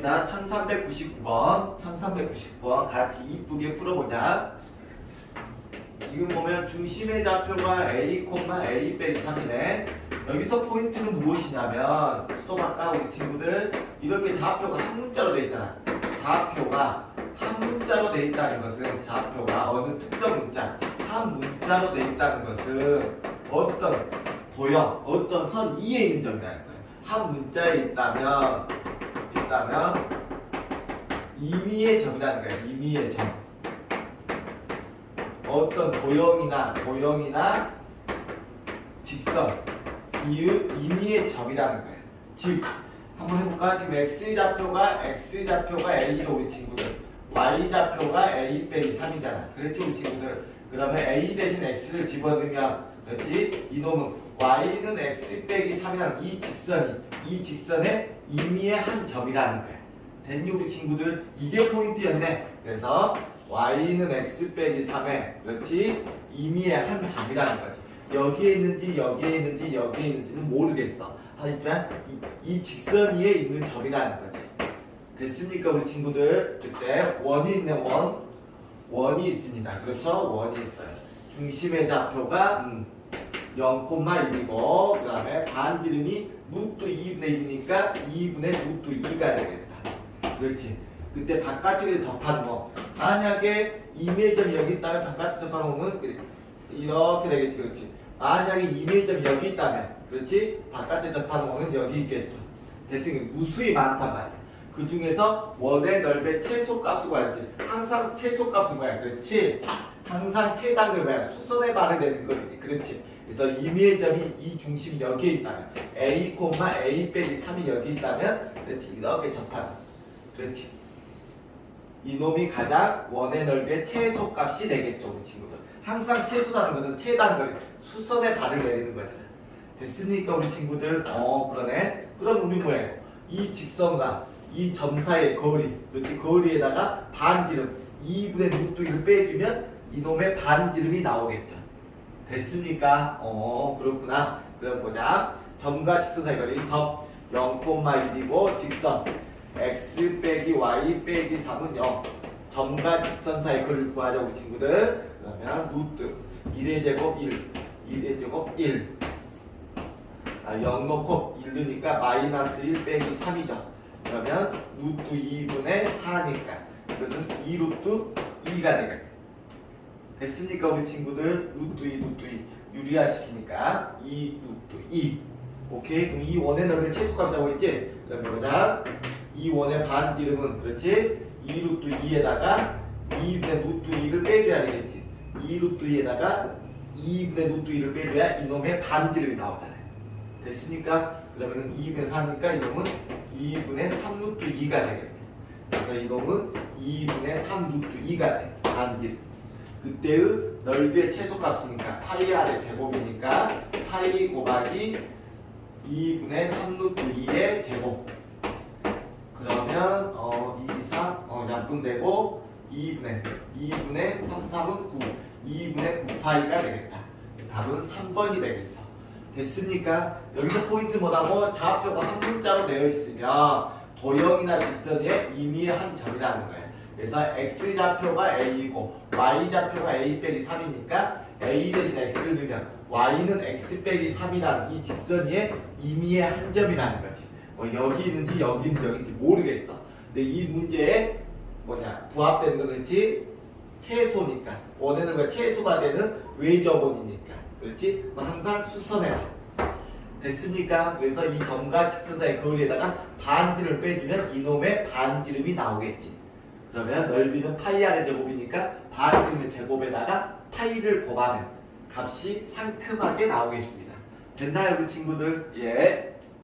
나왔습니다. 1399번, 1399번 같이 이쁘게 풀어보자. 지금 보면 중심의 좌표가 A, A 빼기 3이네. 여기서 포인트는 무엇이냐면 수업 아까 우리 친구들 이렇게 좌표가 한 문자로 돼 있잖아. 좌표가 한 문자로 돼 있다는 것은 좌표가 어느 특정 문자 한 문자로 돼 있다는 것은 어떤 도형, 어떤 선 위에 있는 점이라는 거예요. 한 문자에 있다면 있다면 임의의 점이라는 거예요. 임의의 점. 어떤 도형이나 도형이나 직선 이의 임의의 점이라는 거예요. 즉 한번 해볼까? 지금 x 좌표가 x 좌표가 a로 우리 친구들 y 좌표가 a 빼기 3이잖아. 그랬죠 우리 친구들. 그러면 a 대신 x를 집어넣으면 그렇지? 이놈은 y는 x 빼기 3이라는 이 직선이 이 직선의 임의의 한 점이라는 거예요. 됐니 우리 친구들? 이게 포인트였네. 그래서 y는 x 빼기 3에 그렇지? 임의의 한 점이라는 거지. 여기에 있는지 여기에 있는지 여기에 있는지는 모르겠어. 하지만 이, 이 직선 위에 있는 점이라는 거지. 됐습니까 우리 친구들? 그때 원이 있네 원. 원이 있습니다. 그렇죠? 원이 있어요. 중심의 좌표가 음, 0,1이고 그 다음에 반지름이 루트 2분의 1이니까 2분의 루트 2가 되겠다. 그렇지. 그때 바깥쪽에 접한 거. 만약에 이미점이 여기 있다면 바깥쪽 접한 거는 그- 이렇게 되겠지. 그렇지. 만약에 이미점이 여기 있다면 그렇지. 바깥에 접한 거는 여기 있겠죠. 됐으니 무수히 많단 말이야. 그 중에서 원의 넓의 최소 값을 구하지. 항상 최소 값을 구해야 그렇지. 항상 최단을 구해야 발을 내는 거지. 그렇지. 그래서 임의의 점이 이 중심이 여기에 있다면 a, a 빼기 3이 여기 있다면 그렇지. 이렇게 접하는. 그렇지. 이놈이 가장 원의 넓이의 최소 값이 되겠죠, 우리 친구들. 항상 최소라는 것은 최단거리, 수선의 발을 내리는 거잖아. 됐습니까, 우리 친구들? 어, 그러네. 그럼 우리 뭐예요? 이 직선과 이 점 사이의 거리, 그렇지? 거리에다가 반지름, 2분의 루트 1을 빼주면 이놈의 반지름이 나오겠죠. 됐습니까? 어, 그렇구나. 그럼 보자. 점과 직선 사이 거리, 점 0,1이고 직선 x 빼기 y 빼기 3은 0. 점과 직선 사이 거리를 구하자 우리 친구들. 그러면 루트 1의 제곱 1, 1의 제곱 1. 아, 0 넣고 1 넣으니까 마이너스 1 빼기 3이죠. 그러면 루트 2분의 4니까 이것은 2 루트 2가 되겠다. 됐습니까 우리 친구들? 루트 2 루트 2 유리화 시키니까 2 루트 2 오케이 그럼 이 원의 넓이 최소값이라고 했지? 그러면 보자 이 원의 반지름은 그렇지? 2 루트 2에다가 2분의 루트 2를 빼줘야 되겠지 2 루트 2에다가 2분의 루트 2를 빼줘야 이놈의 반지름이 나오잖아요 됐습니까? 그러면 2분의 4니까 이놈은 2분의 3 루트 2가 되겠네. 그래서 이놈은 2분의 3 루트 2가 돼. 반지름 그때의 넓이의 최소값이니까 파이 r의 제곱이니까 파이 곱하기 2분의 3 루트 2의 제곱. 그러면 어 2, 4, 어 약분되고 2분의 2분의 3, 3은 9 2분의 9파이가 되겠다. 답은 3번이 되겠어 됐습니까? 여기서 포인트 뭐라고? 좌표가 한 문자로 되어 있으면 도형이나 직선의 임의의 한 점이라는 거예요 그래서 x 좌표가 a이고 y 좌표가 a 빼기 3이니까 a 대신 x를 넣으면 y는 x 빼기 3이라는 이 직선 위에 임의의 한 점이라는 거지. 뭐 여기 있는지 여기 있는지 여기 있는지 모르겠어. 근데 이 문제에 뭐냐 부합되는 그렇지 최소니까 원하는 거 최소가 되는 외저본이니까 그렇지 뭐 항상 수선해라. 됐습니까? 그래서 이 점과 직선 사이 거리에다가 반지를 빼주면 이놈의 반지름이 나오겠지. 그러면 넓이는 파이 r의 제곱이니까 반지름의 제곱에다가 파이를 곱하면 값이 상큼하게 나오겠습니다. 됐나요, 우리 친구들? 예.